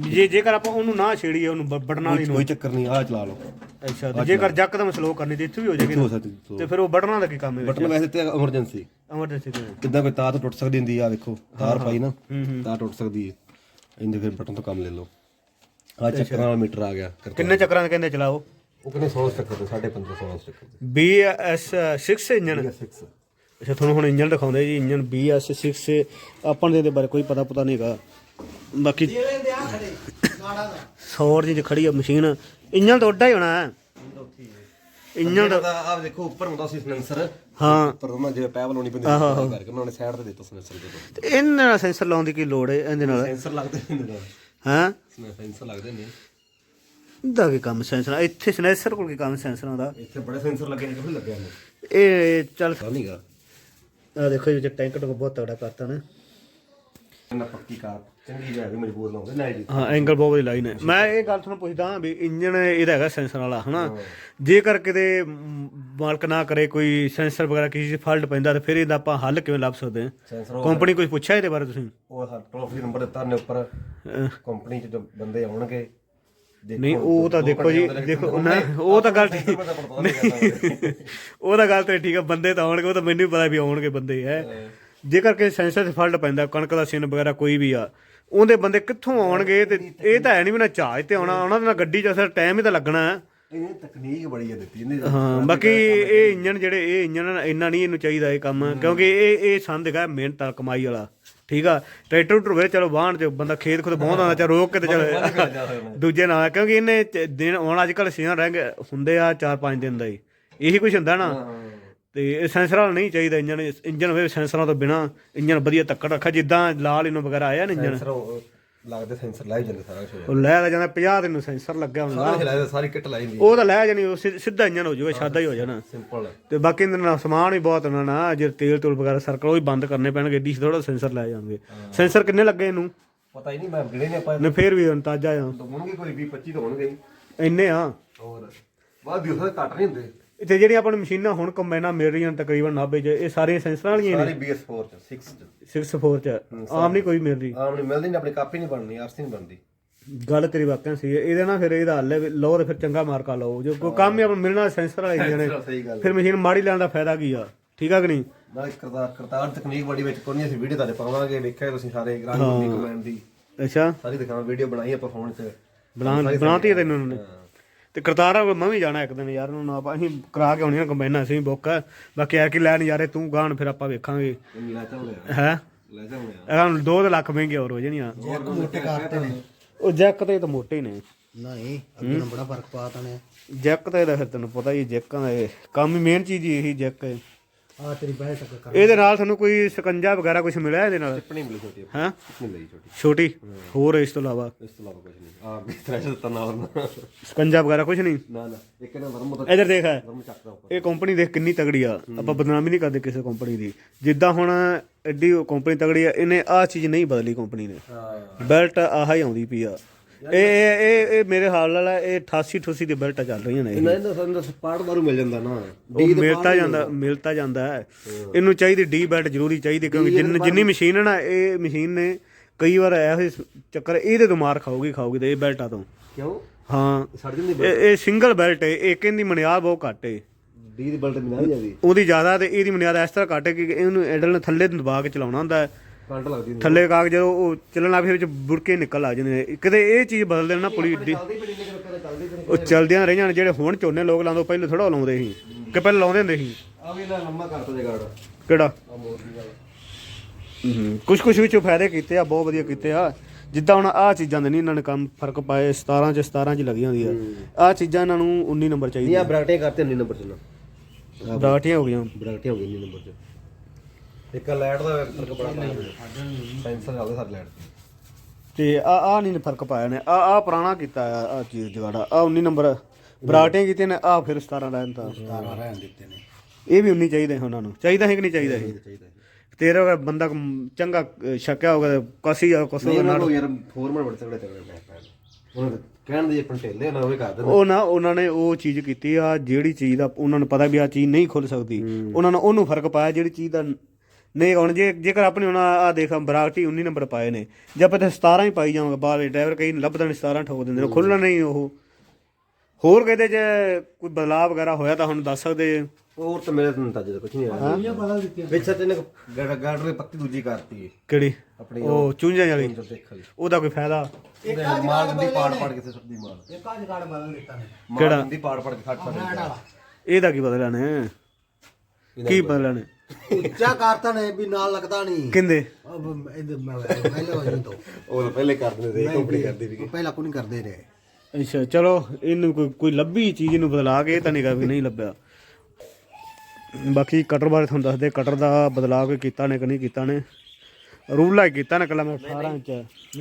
S1: ਜੇ ਜੇਕਰ ਆਪਾਂ ਉਹਨੂੰ ਨਾ ਛੇੜੀਏ ਉਹਨੂੰ ਬ- ਬਟਨ ਵਾਲੀ ਨੂੰ।
S2: ਕੋਈ ਚੱਕਰ ਨਹੀਂ ਆ ਚਲਾ ਲਓ।
S1: ਅੱਛਾ ਤੇ ਜੇਕਰ ਜੱਕਦਮ ਸਲੋ ਕਰਨੀ ਤੇ ਇੱਥੇ ਵੀ ਹੋ ਜਾਏਗੀ
S2: ਹੋ
S1: ਨਾ।
S2: ਸਕਦੀ
S1: ਤੇ ਫਿਰ ਉਹ ਬਟਨਾਂ ਦਾ ਕੀ ਕੰਮ ਹੈ
S2: ਬਟਨ ਵੈਸੇ ਤੇ ਐਮਰਜੈਂਸੀ
S1: ਐਮਰਜੈਂਸੀ ਤੇ।
S2: ਕਿੱਦਾਂ ਕੋਈ ਤਾਰ ਤੋਂ ਟੁੱਟ ਸਕਦੀ ਹੁੰਦੀ ਆ ਵੇਖੋ ਤਾਰ ਪਾਈ ਨਾ ਤਾਰ ਟੁੱਟ ਸਕਦੀ ਹੈ ਇੰਦੇ ਫਿਰ ਬਟਨ ਤੋਂ ਕੰਮ ਲੈ ਲਓ। ਆ ਚੱਕਰਾਂ ਵਾਲਾ ਮੀਟਰ ਆ ਗਿਆ।
S1: ਕਿੰਨੇ ਚੱਕਰਾਂ ਦੇ ਕਹਿੰਦੇ ਚਲਾਓ?
S2: ਉਹ ਕਹਿੰਦੇ 16 ਚੱਕਰ ਤੇ 5.5 16 ਚੱਕਰ ਤੇ
S1: BS 6 ਇੰਜਨ
S2: 6
S1: ਅੱਛਾ ਤੁਹਾਨੂੰ ਹੁਣ ਇੰਜਨ ਦਿਖਾਉਂਦੇ ਜੀ ਇੰਜਨ BS 6 ਆਪਾਂ ਨੂੰ ਇਹਦੇ ਬਾਰੇ ਕੋਈ ਪਤਾ ਪਤਾ ਨਹੀਂਗਾ ਬਾਕੀ ਸੌਰ ਜੀ ਖੜੀ ਆ ਮਸ਼ੀਨ। ਇੰਜਨ ਤਾਂ ਉੱਡਾ ਹੀ ਹੋਣਾ। ਹੈ ਇੰਜਨ
S2: ਦਾ ਆਹ ਦੇਖੋ ਉੱਪਰ ਹੁੰਦਾ ਸੀ ਸਲੈਂਸਰ
S1: ਹਾਂ।
S2: ਉੱਪਰ ਉਹਨਾਂ ਜਿਵੇਂ ਪੈਪ ਲਾਉਣੀ ਪੈਂਦੀ ਸੀ ਕਰਕੇ ਉਹਨਾਂ ਨੇ ਸਾਈਡ ਤੇ ਦਿੱਤਾ ਸਲੈਂਸਰ ਦੇ
S1: ਤੇ ਇਹਨਾਂ ਨਾਲ ਸੈਂਸਰ ਲਾਉਣ ਦੀ ਕੀ ਲੋੜ ਹੈ ਇਹਦੇ ਨਾਲ?
S2: ਸੈਂਸਰ ਲੱਗਦੇ ਨੇ ਨਾਲ।
S1: ਹਾਂ?
S2: ਸੈਂਸਰ ਲੱਗਦੇ ਨੇ
S1: ਦਾ ਕੀ ਕੰਮ ਸੈਂਸਰ? ਇੱਥੇ ਸੈਂਸਰ ਕੋਲ ਕੀ ਕੰਮ ਸੈਂਸਰਾਂ ਦਾ?
S2: ਇੱਥੇ ਬੜੇ ਸੈਂਸਰ ਲੱਗੇ ਨੇ ਕਿਹੜੇ ਲੱਗਿਆ ਨੇ?
S1: ਇਹ ਚੱਲ
S2: ਤਾਂ ਨਹੀਂਗਾ
S1: ਆ ਦੇਖੋ ਜੀ ਟੈਂਕ ਟੁਕ ਬਹੁਤ ਤਗੜਾ ਕਰਤਾ ਨੇ।
S2: ਇਹਨਾਂ ਪੱਕੀ ਕਾਰ। ਚੰਗੀ ਜਗ੍ਹਾ ਵੀ ਮਜਬੂਰ ਲਾਉਂਦੇ ਨਾ ਜੀ।
S1: ਹਾਂ ਐਂਗਲ ਬਹੁਤ ਵਧੀਆ ਲਾਈਨ ਹੈ ਮੈਂ ਇਹ ਗੱਲ ਤੁਹਾਨੂੰ ਪੁੱਛਦਾ ਵੀ ਇੰਜਨ ਇਹਦਾ ਹੈਗਾ ਸੈਂਸਰ ਵਾਲਾ ਹਨਾ? ਜੇਕਰ ਕਿਤੇ ਮਾਲਕ ਨਾ ਕਰੇ ਕੋਈ ਸੈਂਸਰ ਵਗੈਰਾ ਕਿਸੇ ਚ ਫਾਲਟ ਪੈਂਦਾ ਤਾਂ ਫਿਰ ਇਹਦਾ ਆਪਾਂ ਹੱਲ ਕਿਵੇਂ ਲੱਭ ਸਕਦੇ ਹਾਂ? ਕੰਪਨੀ ਕੁਝ ਪੁੱਛਿਆ ਇਹਦੇ ਬਾਰੇ ਤੁਸੀਂ?
S2: ਉਹ ਟਰੋਫੀ ਨੰਬਰ ਦਿੱਤਾ ਨੇ ਉੱਪਰ। ਕੰਪਨੀ ਚ ਜੋ ਬੰਦੇ ਆਉਣਗੇ
S1: ਨਹੀਂ ਉਹ ਤਾਂ ਦੇਖੋ ਜੀ
S2: ਨੇ,
S1: ਦੇਖੋ ਨਾ ਉਹ ਤਾਂ ਗੱਲ ਠੀਕ ਉਹ ਤਾਂ ਗੱਲ ਤੇ ਠੀਕ ਆ ਬੰਦੇ ਤਾਂ ਆਉਣਗੇ ਉਹ ਤਾਂ ਮੈਨੂੰ ਵੀ ਪਤਾ ਵੀ ਆਉਣਗੇ ਬੰਦੇ ਹੈ। ਜੇਕਰ ਕਿ ਸੈਂਸਰ 'ਚ ਫਾਲਟ ਪੈਂਦਾ ਕਣਕ ਦਾ ਸਿਨ ਵਗੈਰਾ ਕੋਈ ਵੀ ਆ ਉਹਦੇ ਬੰਦੇ ਕਿੱਥੋਂ ਆਉਣਗੇ ਤੇ ਇਹ ਤਾਂ ਹੈ ਨਹੀਂ ਵੀ ਨਾ ਜਹਾਜ਼ ਤੇ ਆਉਣਾ ਉਹਨਾਂ ਦੇ ਨਾਲ ਗੱਡੀ 'ਚ ਅਸਰ ਟਾਈਮ ਹੀ ਤਾਂ ਲੱਗਣਾ ਹੈ।
S2: ਇਹਨੇ ਤਕਨੀਕ ਬੜੀ ਹੈ ਦਿੱਤੀ ਇਹਨੇ।
S1: ਹਾਂ ਬਾਕੀ ਇਹ ਇੰਜਨ ਜਿਹੜੇ ਇਹ ਇੰਜਨ ਇੰਨਾ ਨਹੀਂ ਇਹਨੂੰ ਚਾਹੀਦਾ ਇਹ ਕੰਮ ਕਿਉਂਕਿ ਇਹ ਇਹ ਸੰਦ ਹੈਗਾ ਮਿਹਨਤ ਵਾਲਾ ਕਮਾਈ ਵਾਲਾ ਠੀਕ ਆ? ਟਰੈਕਟਰ ਟਰੂਵੇ ਚਲੋ ਵਾਹਣ ਚ ਬੰਦਾ ਖੇਤ ਖੁਦ ਬਹੁਤ ਆਉਂਦਾ ਚਾ ਰੋਕ ਕੇ ਤੇ ਚਲ ਦੂਜੇ ਨਾਲ ਕਿਉਂਕਿ ਇਹਨੇ ਦਿਨ ਹੁਣ ਅੱਜ ਕੱਲ ਸੀਜ਼ਨ ਰਹਿ ਗਏ ਹੁੰਦੇ ਆ 4-5 ਦਿਨ ਦਾ ਹੀ। ਇਹੀ ਕੁਝ ਹੁੰਦਾ ਨਾ। ਤੇ ਇਹ ਸੈਂਸਰ ਵਾਲਾ ਨਹੀਂ ਚਾਹੀਦਾ ਇੰਜਨ ਇੰਜਨ ਹੋਵੇ ਸੈਂਸਰਾਂ ਤੋਂ ਬਿਨਾ ਇੰਜਨ ਵਧੀਆ ਤੱਕੜ ਰੱਖਾ ਜਿੱਦਾਂ ਲਾਲ ਇਹਨੂੰ ਵਗੈਰਾ ਆਇਆ ਨਾ ਇੰਜਨ
S2: ਸੈਂਸਰ ਉਹ ਲੱਗਦੇ ਸੈਂਸਰ ਲਾਈ ਜਾਂਦੇ ਸਾਰਾ ਕੁਝ
S1: ਉਹ ਲੈ ਤਾਂ ਜਾਂਦਾ 50 ਦਿਨ ਨੂੰ ਸੈਂਸਰ ਲੱਗਿਆ ਹੁੰਦਾ।
S2: ਸਾਰਾ ਹਿਲਾਇਆ ਸਾਰੀ ਕਿੱਟ ਲਾਈ ਹੁੰਦੀ
S1: ਉਹ ਤਾਂ ਲੈ ਜਾਣੀ ਉਹ ਸਿ- ਸਿੱਧਾ ਇੰਜਨ ਹੋ ਜਾਊਗਾ ਸਾਦਾ ਹੀ ਹੋ ਜਾਣਾ।
S2: ਸਿੰਪਲ
S1: ਤੇ ਬਾਕੀ ਇਹਨਾਂ ਨਾਲ ਸਮਾਨ ਵੀ ਬਹੁਤ ਉਹਨਾਂ ਨਾ ਜੇ ਤੇਲ ਤੂਲ ਵਗੈਰਾ ਸਰਕਲ ਉਹ ਵੀ ਬੰਦ ਕਰਨੇ ਪੈਣਗੇ ਡੀਸ਼ ਥੋੜਾ ਸੈਂਸਰ ਲੈ ਜਾਣਗੇ। ਸੈਂਸਰ ਕਿੰਨੇ ਲੱਗੇ ਇਹਨੂੰ?
S2: ਪਤਾ ਹੀ ਨਹੀਂ ਮੈਂ ਗਿਣੇ ਨੇ ਆਪਾਂ
S1: ਨੇ ਫੇਰ ਵੀ ਅੰਦਾਜ਼ਾ ਆ।
S2: ਹੋਣਗੇ ਕੋਈ 20 25 ਤਾਂ ਹੋਣਗੇ ਹੀ।
S1: ਇੰਨੇ ਆ।
S2: ਹੋਰ ਬਾਅਦ ਵੀ ਉਹਦੇ ਘੱਟ ਨਹੀਂ ਹੁੰਦੇ।
S1: ਇੱਥੇ ਜਿਹੜੀਆਂ ਆਪਾਂ ਨੂੰ ਮਸ਼ੀਨਾਂ ਹੁਣ ਕੰਬਾਈਨਾਂ ਮਿਲ ਰਹੀਆਂ ਤਕਰੀਬਨ 90 ਚ ਇਹ ਸਾਰੀਆਂ ਸੈਂਸਰਾਂ ਵਾਲੀਆਂ
S2: ਸਾਰੀ BS4 ਚ 6 ਚ।
S1: ਨੇ 64 ਚ ਆਮ ਨਹੀਂ ਕੋਈ ਮਿਲ ਰਹੀ
S2: ਆਮ ਨਹੀਂ ਮਿਲਦੀ ਨਹੀਂ ਆਪਣੀ ਕਾਪੀ ਨਹੀਂ ਬਣਨੀ ਆਰਸੀ ਨਹੀਂ ਬਣਦੀ।
S1: ਗੱਲ ਤੇਰੀ ਵਾਕਿਆ ਸੀ ਇਹਦੇ ਨਾਲ ਫਿਰ ਇਹਦਾ ਹੱਲ ਹੈ ਵੀ ਲਓ ਤੇ ਫਿਰ ਚੰਗਾ ਮਾਰਕਾ ਲਓ। ਜੋ ਕੋਈ ਕੰਮ ਹੀ ਆਪਾਂ ਨੂੰ ਮਿਲਣਾ ਸੈਂਸਰ ਵਾਲੇ ਹੀ ਨੇ।
S2: ਸਹੀ ਗੱਲ
S1: ਫਿਰ ਮਸ਼ੀਨ ਮਾੜੀ ਲੈਣ ਦਾ ਫਾਇਦਾ ਕੀ ਆ? ਠੀਕ ਆ ਕਿ ਨਹੀਂ?
S2: ਨਾਲ ਕਰਤਾਰ ਕਰਤਾਰ ਤਕਨੀਕ ਬੜੀ ਵਿੱਚ ਕੋਈ ਨਹੀਂ ਅਸੀਂ ਵੀਡੀਓ ਤੁਹਾਡੇ ਪਾਵਾਂਗੇ ਵੇਖਿਆ ਤੁਸੀਂ ਸਾਰੇ ਗ੍ਰਾਹਕ ਦੀ ਕਮੈਂਟ ਦੀ।
S1: ਅੱਛਾ।
S2: ਸਾਰੀ ਦਿਖਾਵਾਂ ਵੀਡੀਓ ਬਣਾਈ ਆਪਾਂ ਫੋਨ
S1: ਬਣਾ ਬਣਾਤੀ ਤੈਨੂੰ ਉਹਨਾਂ। ਨੇ ਤੇ ਕਰਤਾਰਾ ਮੈਂ ਵੀ ਜਾਣਾ ਇੱਕ ਦਿਨ ਯਾਰ ਨੂੰ ਆਪਾਂ ਅਸੀਂ ਕਰਾ ਕੇ ਆਉਣੀ ਨਾ ਕੰਬਾਈਨਾਂ ਅਸੀਂ ਬੁੱਕ ਬਾਕੀ ਯਾਰ ਕੀ ਲੈਣ ਯਾਰੇ ਤੂੰ ਗਾਣ ਫਿਰ ਆਪਾਂ ਵੇਖਾਂਗੇ।
S2: ਲੈ ਚਾਉਂਦੇ
S1: ਹੈ?
S2: ਲੈ ਚਾਉਂਦੇ
S1: ਇਹਨਾਂ ਨੂੰ 2 ਲੱਖ ਮਹਿੰਗੇ ਹੋਰ ਹੋ ਜਾਣੀਆਂ।
S3: ਜੈਕ ਮੋਟੇ ਕਰਤੇ ਨੇ।
S1: ਉਹ ਜੈਕ ਤੇ ਤਾਂ ਮੋਟੇ ਨੇ।
S3: ਨਹੀਂ ਅੱਗੇ ਨਾਲ ਬੜਾ ਫ਼ਰਕ ਪਾਤਾ ਨੇ।
S1: ਜੈਕ ਤੇ ਦਾ ਫਿਰ ਤੈਨੂੰ ਪਤਾ ਹੀ ਹੈ ਜੈਕਾਂ ਦਾ ਇਹ ਕੰਮ ਹੀ ਮੇਨ ਚੀਜ਼ ਹੀ ਇਹੀ ਜੈਕ ਹੈ।
S3: ਆ ਤੇਰੀ ਬੈਠ ਕਰ।
S1: ਇਹਦੇ ਨਾਲ ਤੁਹਾਨੂੰ ਕੋਈ ਸਕੰਜਾ ਵਗੈਰਾ ਕੁਝ ਮਿਲਿਆ ਇਹਦੇ ਨਾਲ?
S2: ਟਿੱਪਣੀ ਮਿਲੀ ਛੋਟੀ
S1: ਹੈ?
S2: ਟਿੱਪਣੀ ਲਈ ਛੋਟੀ।
S1: ਛੋਟੀ? ਹੋਰ ਇਸ ਤੋਂ ਇਲਾਵਾ?
S2: ਇਸ ਤੋਂ ਇਲਾਵਾ ਕੁਝ ਨਹੀਂ। ਆ ਵੀ ਥ੍ਰੈਸ਼ਰ ਤਾਂ ਨਾਲ ਨਾ
S1: ਸਕੰਜਾ ਵਗੈਰਾ ਕੁਝ ਨਹੀਂ?
S2: ਨਾ ਨਾ। ਇੱਕ ਨਾ ਵਰਮ ਤਾਂ
S1: ਇਧਰ ਦੇਖ।
S2: ਵਰਮ ਚੱਕਦਾ ਉੱਪਰ।
S1: ਇਹ ਕੰਪਨੀ ਦੇਖ ਕਿੰਨੀ ਤਗੜੀ ਆ। ਆਪਾਂ ਬਦਨਾਮੀ ਨਹੀਂ ਕਰਦੇ ਕਿਸੇ ਕੰਪਨੀ ਦੀ। ਜਿੱਦਾਂ ਹੁਣ ਐਡੀ ਕੰਪਨੀ ਤਗੜੀ ਆ ਇਹਨੇ ਆਹ ਚੀਜ਼ ਨਹੀਂ ਬਦਲੀ ਕੰਪਨੀ ਨੇ।
S2: ਹਾਂ।
S1: ਬੈਲਟ ਆਹ ਹੀ ਆਉਂਦੀ ਪਈ ਆ। ਇਹ ਇਹ ਇਹ ਇਹ ਮੇਰੇ ਹਾਲ ਆ, ਇਹ 88 88 ਦੀ ਬੈਲਟਾਂ ਚੱਲ ਰਹੀਆਂ ਨੇ ਇਹ।
S2: ਦਾ ਸਾਨੂੰ ਸਪਾਰਟ ਬਾਰੂ ਮਿਲ ਜਾਂਦਾ ਨਾ।
S1: ਉਹ ਮਿਲਤਾ ਜਾਂਦਾ ਮਿਲਤਾ ਜਾਂਦਾ ਹੈ। ਇਹਨੂੰ ਚਾਹੀਦੀ ਡੀ ਬੈਲਟ ਜ਼ਰੂਰੀ ਚਾਹੀਦੀ ਕਿਉਂਕਿ ਜਿੰਨ ਜਿੰਨੀ ਮਸ਼ੀਨ ਹੈ ਨਾ ਇਹ ਮਸ਼ੀਨ ਨੇ ਕਈ ਵਾਰ ਇਹੋ ਜਿਹੇ ਚੱਕਰ ਇਹਦੇ ਤੋਂ ਮਾਰ ਖਾਊਗੀ ਖਾਊਗੀ ਤੇ ਇਹ ਬੈਲਟਾਂ ਤੋਂ।
S2: ਕਿਉਂ?
S1: ਹਾਂ।
S2: ਸੜ ਜਾਂਦੀ
S1: ਇਹ ਇਹ ਸਿੰਗਲ ਬੈਲਟ ਹੈ ਇੱਕ ਇਹਦੀ ਮਨਿਆਦ ਬਹੁਤ ਘੱਟ ਹੈ।
S2: ਡੀ ਦੀ ਬਲਟ ਨਹੀਂ ਜਾਂਦੀ
S1: ਉਹਦੀ ਜ਼ਿਆਦਾ ਤੇ ਇਹਦੀ ਮਨਿਆਦ ਇਸ ਤਰ੍ਹਾਂ ਘੱਟ ਹੈ ਕਿ ਇਹਨੂੰ ਐਡਲ ਨੂੰ ਥੱਲੇ ਤੋਂ ਦਬਾ ਕੇ ਚਲਾਉਣਾ ਹੁੰਦਾ ਹੈ।
S2: ਕਰੰਟ ਲੱਗਦੀ ਨਹੀਂ
S1: ਥੱਲੇ ਕਾਗ ਜਦੋਂ ਉਹ ਚੱਲਣ ਲੱਗ ਪਏ ਵਿੱਚ ਬੁਰਕੇ ਨਿਕਲ ਆ ਜਾਂਦੇ ਨੇ। ਕਿਤੇ ਇਹ ਚੀਜ਼ ਬਦਲ ਦੇਣ ਨਾ ਪੁਲੀ
S2: ਬੜੀ
S1: ਉਹ ਚਲਦਿਆਂ ਰਹੀਆਂ ਨੇ ਜਿਹੜੇ ਹੁਣ ਝੋਨੇ ਲੋਕ ਲਾਉਂਦੇ ਉਹ ਪਹਿਲੇ ਥੋੜਾ ਲਾਉਂਦੇ ਸੀ। ਕਿ ਪਹਿਲੇ ਲਾਉਂਦੇ ਹੁੰਦੇ ਸੀ।
S2: ਆ ਵੀ ਨਾ ਲੰਮਾ ਕਰਤਾ ਜਗਾੜ
S1: ਕਿਹੜਾ?
S2: ਆ ਮੋਰ ਦੀ ਗੱਲ
S1: ਕੁਝ ਕੁਝ ਵਿੱਚੋਂ ਫਾਇਦੇ ਕੀਤੇ ਆ ਬਹੁਤ ਵਧੀਆ ਕੀਤੇ ਆ। ਜਿੱਦਾਂ ਹੁਣ ਆਹ ਚੀਜ਼ਾਂ ਦੇ ਨਹੀਂ ਇਹਨਾਂ ਨੇ ਕੰਮ ਫ਼ਰਕ ਪਾਏ 17 ਚ 17 ਚ ਲੱਗੀਆਂ ਹੁੰਦੀਆਂ। ਆਹ ਚੀਜ਼ਾਂ ਇਹਨਾਂ ਨੂੰ 19 ਨੰਬਰ ਚਾਹੀਦੀ
S2: ਆ ਬਰਾਟੇ ਕਰਤੇ 19 ਨੰਬਰ ਚ ਨਾ।
S1: ਬਰਾਟੀਆਂ ਹੋ ਗਈਆਂ।
S2: ਬਰਾਟੇ ਹੋ ਗਏ 19 ਨੰਬਰ ਚ। ਇੱਕ ਲਾਈਟ ਦਾ ਫ਼ਰਕ ਬੜਾ ਪਾਇਆ ਸੈਂਸਰ ਚੱਲਦੇ ਸਾਰੇ ਲਾਈਟ
S1: ਤੇ ਆ ਆ ਨਹੀਂ ਫ਼ਰਕ ਪਾਇਆ ਨੇ। ਆ ਆ ਪੁਰਾਣਾ ਕੀਤਾ ਆ ਆ ਚੀਜ਼ ਜਗਾੜਾ। ਆ 19 ਨੰਬਰ ਬਰਾਟੀਆਂ ਕੀਤੀਆਂ ਨੇ ਆ ਫਿਰ 17 ਲੈਣ ਤਾਂ
S3: 17 ਰਹਿਣ ਦਿੱਤੇ ਨੇ।
S1: ਇਹ ਵੀ 19 ਚਾਹੀਦੇ ਉਹਨਾਂ ਨੂੰ। ਚਾਹੀਦਾ ਹੈ ਕਿ ਨਹੀਂ ਚਾਹੀਦਾ ਇਹ
S2: ਚਾਹੀਦਾ
S1: ਤੇਰਾ ਬੰਦਾ ਚੰਗਾ ਅ, ਛਕਿਆ ਹੋਗਾ ਕਸੀ ਆ ਕਸੋ
S2: ਨਹੀਂ ਉਹਨਾਂ ਨੂੰ ਯਾਰ ਫੋਰਮਨ ਬੜੇ ਤਗੜੇ ਤਗੜੇ ਉਹਨਾਂ ਦੇ ਕਹਿਣ ਦੇ ਆਪਣ ਢੇਲੇ ਨਾ ਉਹ ਵੀ ਕਰ ਦਿੰਦੇ।
S1: ਉਹ ਨਾ ਉਹਨਾਂ ਨੇ ਉਹ ਚੀਜ਼ ਕੀਤੀ ਆ ਜਿਹੜੀ ਚੀਜ਼ ਦਾ ਉਹਨਾਂ ਨੂੰ ਪਤਾ ਵੀ ਆ ਚੀਜ਼ ਨਹੀਂ ਖੁੱਲ ਸਕਦੀ। ਉਹਨਾਂ ਨੇ ਉਹਨੂੰ ਫ਼ਰਕ ਪਾਇਆ ਜਿਹੜੀ ਚੀਜ਼ ਦਾ ਨਹੀਂ ਹੁਣ ਜੇ ਜੇਕਰ ਆਪਣੀ ਹੁਣ ਆ ਦੇਖ ਬਰਾਕਟੀ 19 ਨੰਬਰ ਪਾਏ ਨੇ। ਜੇ ਆਪਾਂ ਤੇ 17 ਹੀ ਪਾਈ ਜਾਵਾਂਗੇ ਬਾਹਰ ਡਰਾਈਵਰ ਕਈ ਲੱਭਦਾ ਨਹੀਂ 17 ਠੋਕ ਦਿੰਦੇ ਨੇ। ਖੁੱਲਣਾ ਨਹੀਂ ਉਹ। ਹੋਰ ਕਿਤੇ ਜੇ ਕੋਈ ਬਦਲਾਅ ਵਗੈਰਾ ਹੋਇਆ ਤਾਂ ਹੁਣ ਦੱਸ ਸਕਦੇ।
S2: ਹੋਰ ਤਾਂ ਮੇਰੇ ਤੋਂ ਤਾਂ ਜਦੋਂ ਕੁਝ ਨਹੀਂ ਆਇਆ।
S3: ਇਹ ਬਦਲ ਦਿੱਤੀਆਂ।
S2: ਵਿੱਚ ਸੱਚ ਨੇ ਗਾਰਡਰ ਦੀ ਪੱਤੀ ਦੂਜੀ ਕਰਤੀ
S1: ਕਿਹੜੀ?
S2: ਆਪਣੀ
S1: ਉਹ ਚੁੰਝਾਂ ਵਾਲੀ। ਉਹਦਾ ਕੋਈ ਫਾਇਦਾ?
S3: ਇੱਕ
S2: ਉਹਦੇ ਮਾਲ ਦੀ ਪਾੜ ਪਾੜ ਕੇ ਤੇ ਸੱਦੀ ਮਾਲ
S3: ਇੱਕ ਅੱਜ ਕਾਰਡ ਬਦਲ ਦਿੱਤਾ ਨੇ।
S2: ਮਾਲ ਦੀ ਪਾੜ ਪਾੜ ਕੇ ਖੱਟ
S3: ਵਾਲਾ।
S1: ਇਹਦਾ ਕੀ ਬਦਲਿਆ ਨੇ? ਕੀ ਬਦਲਾ ਨੇ?
S3: ਉੱਚਾ ਕਰਤਾ ਨੇ ਵੀ ਨਾਲ ਲੱਗਦਾ ਨਹੀਂ।
S1: ਕਿੰਦੇ?
S3: ਅਬ ਇਹਦੇ ਮੈਂ ਪਹਿਲੇ ਵਜੇ ਤੋਂ।
S2: ਉਹ ਤਾਂ ਪਹਿਲੇ ਕਰ ਦਿੰਦੇ ਸੀ ਕੰਪਨੀ ਕਰਦੀ ਵੀ
S3: ਪਹਿਲਾਂ ਕੋਈ ਨਹੀਂ ਕਰਦੇ ਰਹੇ।
S1: ਅੱਛਾ ਚਲੋ ਇਹਨੂੰ ਕੋਈ ਕੋਈ ਲੱਭੀ ਚੀਜ਼ ਨੂੰ ਬਦਲਾ ਕੇ ਇਹ ਤਾਂ ਨਹੀਂ ਗਾ ਵੀ ਨਹੀਂ ਲੱਭਿਆ। ਬਾਕੀ ਕਟਰ ਬਾਰੇ ਤੁਹਾਨੂੰ ਦੱਸਦੇ ਕਟਰ ਦਾ ਬਦਲਾਅ ਕੋਈ ਕੀਤਾ ਨੇ ਕਿ ਨਹੀਂ ਕੀਤਾ ਨੇ? ਰੂਲ ਹੀ ਕੀਤਾ ਨੇ ਕੱਲਾ ਮੈਂ 18 ਇੰਚ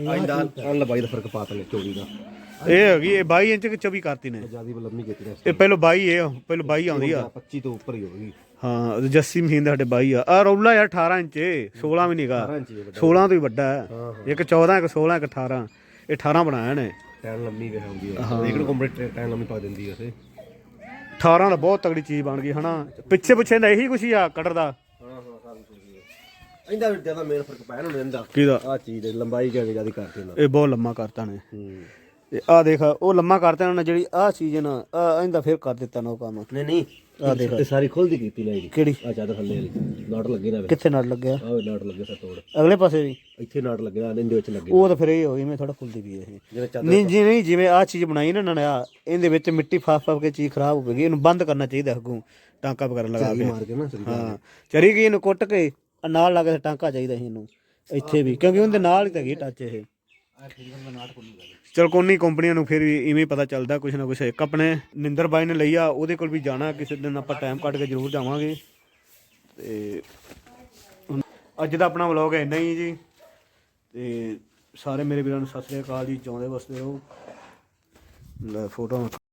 S2: ਆਇੰਦਾ ਲੰਬਾਈ ਦਾ ਫ਼ਰਕ ਪਾਤਾ ਨੇ ਚੋਰੀ ਦਾ।
S1: ਇਹ ਹੈਗੀ ਇਹ 22 ਇੰਚ ਕਿ 24 ਕਰਤੀ ਨੇ?
S2: ਜਿਆਦੀ ਲੰਮੀ ਕੀਤੀ ਨੇ
S1: ਇਹ ਪਹਿਲਾਂ 22 ਇਹ ਪਹਿਲਾਂ 22 ਆਉਂਦੀ ਆ।
S2: 25 ਤੋਂ ਉੱਪਰ ਹੀ ਹੋਊਗੀ।
S1: ਹਾਂ ਜੱਸੀ ਮਹੀਨ ਦਾ ਸਾਡੇ 22 ਆ। ਆ ਰੌਲਾ ਯਾਰ 18 ਇੰਚ ਏ, 16 ਵੀ ਨਹੀਂਗਾ 16 ਤੋਂ ਹੀ ਵੱਡਾ ਹੈ। ਇੱਕ 14 ਇੱਕ 16 ਇੱਕ 18 ਇਹ 18 ਬਣਾਇਆ ਨੇ
S2: ਟੈਨ ਲੰਮੀ ਵੇ ਹੁੰਦੀ ਹੈ। ਇੱਕ ਨੂੰ ਕੰਪਨੀ ਟੈਨ ਲੰਮੀ ਪਾ ਦਿੰਦੀ ਹੈ ਉਸੇ
S1: 18 ਦਾ ਬਹੁਤ ਤਗੜੀ ਚੀਜ਼ ਬਣ ਗਈ ਹਨਾ। ਪਿੱਛੇ ਪਿੱਛੇ ਦਾ ਇਹੀ ਕੁਛ ਹੀ ਆ ਕਟਰ ਦਾ।
S2: ਇਹਦਾ ਵੀ ਜ਼ਿਆਦਾ ਮੇਨ ਫ਼ਰਕ ਪਾਇਆ ਨਾ ਇਹਦਾ।
S1: ਕਿਹਦਾ?
S2: ਆ ਚੀਜ਼ ਦੀ ਲੰਬਾਈ ਜ਼ਿਆਦਾ ਜ਼ਿਆਦਾ ਕਰਤੀ ਨਾ।
S1: ਇਹ ਬਹੁਤ ਲੰਮਾ ਕਰਤਾ ਨੇ
S2: ਹੂੰ।
S1: ਤੇ ਆ ਦੇਖ ਉਹ ਲੰਮਾ ਕਰਤਾ ਨੇ ਜਿਹੜੀ ਆ ਚੀਜ਼ ਹੈ ਨਾ ਆ ਇਹਦਾ ਫਿਰ ਕਰ ਦਿੱਤਾ ਨਾ ਉਹ ਕੰਮ।
S2: ਨਹੀਂ ਨਹੀਂ। ਆ ਦੇਖ। ਤੇ ਸਾਰੀ ਖੁੱਲਦੀ ਕੀਤੀ ਨਾ ਇਹਦੀ
S1: ਕਿਹੜੀ?
S2: ਆ ਚਾਦਰ ਥੱਲੇ ਵਾਲੀ। ਨਾਟ ਲੱਗੇ ਨਾ
S1: ਕਿੱਥੇ ਨਟ ਲੱਗਿਆ?
S2: ਆ ਨਾਟ ਲੱਗੇ ਸਾ ਤੋੜ।
S1: ਅਗਲੇ ਪਾਸੇ ਵੀ?
S2: ਇੱਥੇ ਨਾਟ ਲੱਗਿਆ ਇਹਦੇ ਵਿੱਚ ਲੱਗੇ।
S1: ਉਹ ਤਾਂ ਫਿਰ ਇਹ ਹੋਈ ਮੈਂ ਥੋੜਾ ਖੁੱਲਦੀ ਵੀ ਇਹ।
S2: ਜਿਵੇਂ ਚਾਦਰ
S1: ਨਹੀਂ ਜੀ ਨਹੀਂ ਜਿਵੇਂ ਆ ਚੀਜ਼ ਬਣਾਈ ਨਾ ਇਹਨਾਂ ਨੇ ਆ ਇਹਦੇ ਵਿੱਚ ਮਿੱਟੀ ਫਾਫ ਫਾਫ ਕੇ ਚੀਜ਼ ਖਰਾਬ ਹੋਵੇਗੀ ਇਹਨੂੰ ਬੰਦ ਕਰਨਾ ਚਾਹੀਦਾ ਅੱਗੋਂ ਟਾਂਕਾ ਵਗੈਰਾ ਲਗਾ ਕੇ।
S2: ਮਾਰ ਕੇ ਨਾ ਸਰੀ
S1: ਹਾਂ। ਚਰੀ ਗਈ ਇਹਨੂੰ ਕੁੱਟ ਕੇ ਆ ਨਾਲ ਲਾ ਕੇ ਟਾਂਕਾ ਚਾਹੀਦਾ ਸੀ ਇਹਨੂੰ। ਇੱਥੇ ਵੀ ਕਿਉਂਕਿ ਉਹਦੇ ਨਾਲ ਹੀ ਤਾਂ ਟੱਚ ਇਹ। ਚਲ ਕੋਨੀ ਕੰਪਨੀਆਂ ਨੂੰ ਫਿਰ ਵੀ ਇਵੇਂ ਪਤਾ ਚੱਲਦਾ, ਕੁਛ ਨਾ ਕੁਛ ਇੱਕ ਆਪਣੇ ਨਿੰਦਰ ਬਾਈ ਨੇ ਲਈ ਆ, ਉਹਦੇ ਕੋਲ ਵੀ ਜਾਣਾ, ਕਿਸੇ ਦਿਨ ਆਪਾਂ ਟਾਈਮ ਕੱਢ ਕੇ ਜ਼ਰੂਰ ਜਾਵਾਂਗੇ। ਤੇ ਅੱਜ ਦਾ ਆਪਣਾ ਵਲੌਗ ਇੰਨਾ ਹੀ ਜੀ। ਤੇ ਸਾਰੇ ਮੇਰੇ ਵੀਰਾਂ ਨੂੰ ਸਤਿ ਸ੍ਰੀ ਅਕਾਲ ਜੀ, ਜਿਉਂਦੇ ਵਸਦੇ ਰਹੋ। ਲੈ ਫੋਟੋ